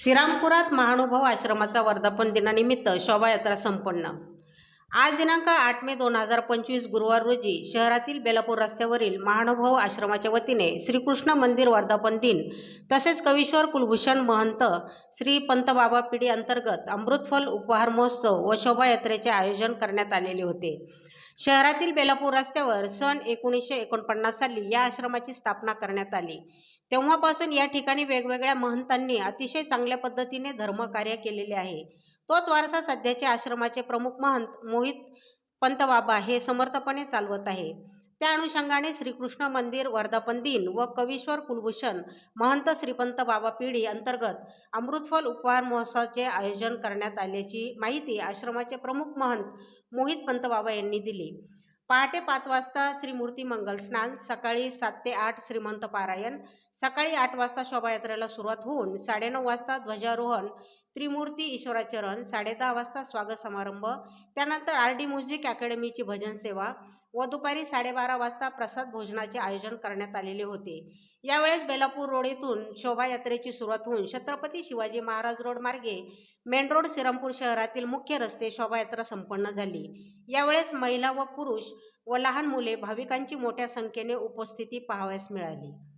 श्रीरामपुरात महानुभाव आश्रमाचा वर्धापन दिनानिमित्त शोभायात्रा संपन्न. आज दिनांक आठ मे दोन हजार पंचवीस गुरुवार रोजी शहरातील बेलापूर रस्त्यावरील महानुभाव आश्रमाच्या वतीने श्रीकृष्ण मंदिर वर्धापन दिन तसेच कवीश्वर कुलभूषण महंत श्री पंतबाबा पिढी अंतर्गत अमृतफल उपहार महोत्सव व शोभायात्रेचे आयोजन करण्यात आलेले होते. शहरातील बेलापूर रस्त्यावर सन एकोणीसशे एकोणपन्नास साली या आश्रमाची स्थापना करण्यात आली. तेव्हापासून या ठिकाणी वेगवेगळ्या महंतांनी अतिशय चांगल्या पद्धतीने धर्मकार्य केलेले आहे. तोच वारसा सध्याचे आश्रमाचे प्रमुख महंत मोहित पंतबाबा हे समर्थपणे चालवत आहे. त्या अनुषंगाने श्रीकृष्ण मंदिर वर्धापन दिन व कवीश्वर कुलभूषण महंत श्रीपंत बाबा पिढी अंतर्गत अमृतफल उपहार महोत्सवाचे आयोजन करण्यात आल्याची माहिती आश्रमाचे प्रमुख महंत मोहित पंतबाबा यांनी दिली. पहाटे पाच वाजता श्रीमूर्ती मंगल स्नान सकाळी सात ते आठ श्रीमंत पारायण सकाळी आठ वाजता शोभायात्रेला सुरुवात होऊन साडेनऊ वाजता ध्वजारोहण त्रिमूर्ती ईश्वराचरण साडेदहा वाजता स्वागत समारंभ त्यानंतर आर डी म्युझिक अकॅडमीची भजन सेवा व दुपारी साडेबारा वाजता प्रसाद भोजनाचे आयोजन करण्यात आलेले होते. यावेळेस बेलापूर रोड येथून शोभायात्रेची सुरुवात होऊन छत्रपती शिवाजी महाराज रोड मार्गे मेन रोड सिरमपूर शहरातील मुख्य रस्ते शोभायात्रा संपन्न झाली. यावेळेस महिला व पुरुष व लहान मुले भाविकांची मोठ्या संख्येने उपस्थिती पाहावयास मिळाली.